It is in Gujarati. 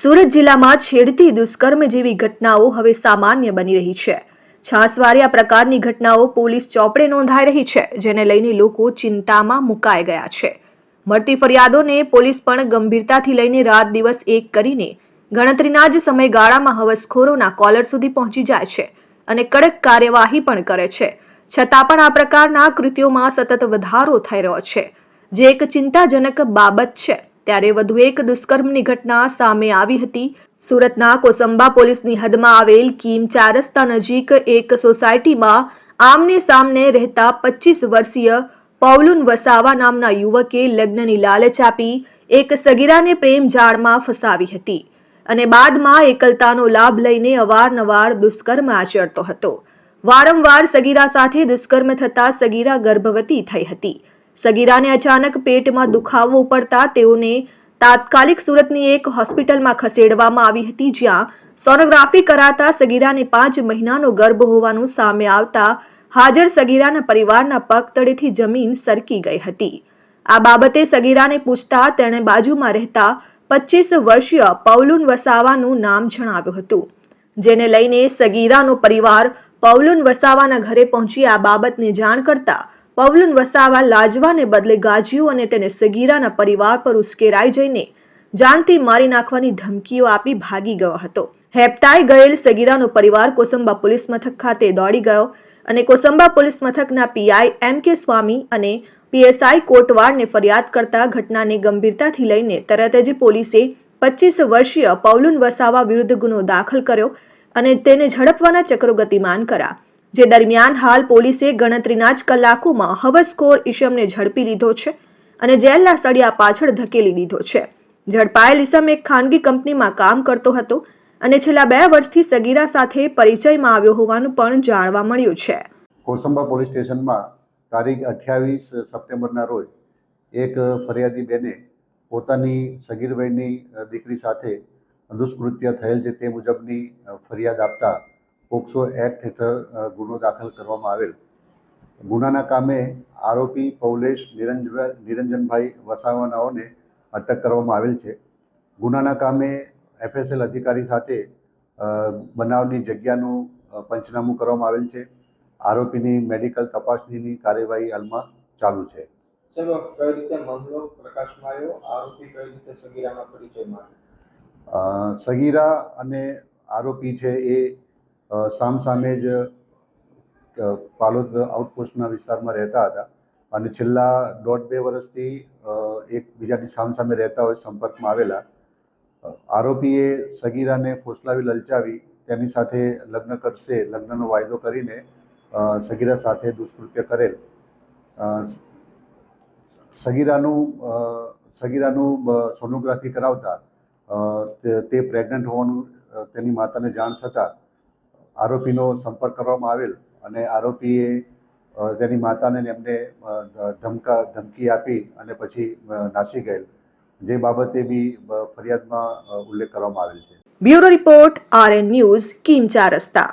સુરત જિલ્લામાં છેડતી દુષ્કર્મ જેવી ઘટનાઓ હવે સામાન્ય બની રહી છે. છાસવારે આ પ્રકારની ઘટનાઓ પોલીસ ચોપડે નોંધાઈ રહી છે, જેને લઈને લોકો ચિંતામાં મુકાઈ ગયા છે. મળતી ફરિયાદોને પોલીસ પણ ગંભીરતાથી લઈને રાત દિવસ એક કરીને ગણતરીના જ સમયગાળામાં હવસખોરોના કોલર સુધી પહોંચી જાય છે અને કડક કાર્યવાહી પણ કરે છે. છતાં પણ આ પ્રકારના કૃત્યોમાં સતત વધારો થઈ રહ્યો છે. જે એક ચિંતાજનક બાબત છે. ત્યારે વધુ એક દુષ્કર્મની ઘટના સામે આવી હતી. સુરતના કોસંબા પોલીસની હદમાં આવેલ કીમ ચાર રસ્તા નજીક એક સોસાયટીમાં આમને સામને રહેતા પચીસ વર્ષીય પૌલુન વસાવા નામના યુવકે લગ્નની લાલચ આપી, એક સગીરાને પ્રેમ જાળમાં ફસાવી હતી અને બાદમાં એકલતાનો લાભ લઈને અવારનવાર દુષ્કર્મ આચરતો હતો. વારંવાર સગીરા સાથે દુષ્કર્મ થતા સગીરા ગર્ભવતી થઈ હતી. સગીરાને અચાનક પેટમાં દુખાવો પડતા તેઓને તાત્કાલિક સુરતની એક હોસ્પિટલમાં ખસેડવામાં આવી હતી, જ્યાં સોનોગ્રાફી કરાતા સગીરાને પાંચ મહિનાનો ગર્ભ હોવાનું સામે આવતા હાજર સગીરાના પરિવારના પગ તળેથી જમીન સરકી ગઈ હતી. આ બાબતે સગીરાને પૂછતા તેણે બાજુમાં રહેતા પચીસ વર્ષીય પૌલુન વસાવાનું નામ જણાવ્યું હતું, જેને લઈને સગીરાનો પરિવાર પૌલુન વસાવાના ઘરે પહોંચી આ બાબતની જાણ કરતા પૌલુન વસાવા લાજવાને બદલે ગાજ્યું અને તેને સગીરાના પરિવાર પર ઉશ્કેરાઈ જઈને જાનથી મારી નાખવાની ધમકીઓ આપી ભાગી ગયો હતો. હેપતાઈ ગયેલ સગીરાનો પરિવાર કોસંબા પોલીસ મથક ખાતે દોડી ગયો અને કોસંબા પોલીસ મથકના પીઆઈ એમ કે સ્વામી અને પીએસઆઈ કોટવાડને ફરિયાદ કરતા ઘટનાને ગંભીરતાથી લઈને તરત જ પોલીસે પચીસ વર્ષીય પવલુન વસાવા વિરુદ્ધ ગુનો દાખલ કર્યો અને તેને ઝડપવાના ચક્રો ગતિમાન કર્યા. જે દરમિયાન હાલ પોલીસે ગણતરીના જ કલાકોમાં હવસખોર ઈશમને ઝડપી લીધો છે અને જેલના સળિયા પાછળ ધકેલી દીધો છે. ઝડપાયેલ ઈસમ એક ખાનગી કંપનીમાં કામ કરતો હતો અને છેલ્લા બે વર્ષથી સગીરા સાથે પરિચયમાં આવ્યો હોવાનું પણ જાણવા મળ્યું છે. કોસંબા પોલીસ સ્ટેશનમાં તારીખ અઠ્યાવીસ સપ્ટેમ્બરના રોજ એક ફરિયાદી બેને પોતાની સગીરભાઈની દીકરી સાથે દુષ્કૃત્ય થયેલ છે તે મુજબની ફરિયાદ આપતા પોક્સો એક્ટ હેઠળ ગુનો દાખલ કરવામાં આવેલ. ગુનાના કામે આરોપી પૌલેશ નિરંજન નિરંજનભાઈ વસાવાનાઓને અટક કરવામાં આવેલ છે. ગુનાના કામે એફએસએલ અધિકારી સાથે બનાવની જગ્યાનું પંચનામું કરવામાં આવેલ છે. આરોપીની મેડિકલ તપાસણીની કાર્યવાહી હાલમાં ચાલુ છે. સાહેબ કઈ રીતે મામલો પ્રકાશમાં આવ્યો? આરોપી કઈ રીતે સગીરામાં પરિચયમાં? સગીરા અને આરોપી છે એ સામસામે જ પાલોદ આઉટપોસ્ટના વિસ્તારમાં રહેતા હતા. અને છેલ્લા દોઢ બે વર્ષથી એકબીજાની સામસામે રહેતા હોય સંપર્કમાં આવેલા. આરોપીએ સગીરાને ફોસલાવી, લલચાવી, તેની સાથે લગ્ન કરશે, લગ્નનો વાયદો કરીને સગીરા સાથે દુષ્કૃત્ય કરેલ. સગીરાનું સગીરાનું સોનોગ્રાફી કરાવતા તે- પ્રેગ્નન્ટ હોવાનું તેની માતાને જાણ થતાં આરોપીનો સંપર્ક કરવામાં આવેલ અને આરોપીએ તેની માતાને એમને ધમકા, ધમકી આપી અને પછી નાસી ગયેલ. જે બાબતે બી ફરિયાદમાં ઉલ્લેખ કરવામાં આવેલ છે. બ્યુરો રિપોર્ટ, આરએન ન્યૂઝ કિમચા રસ્તા.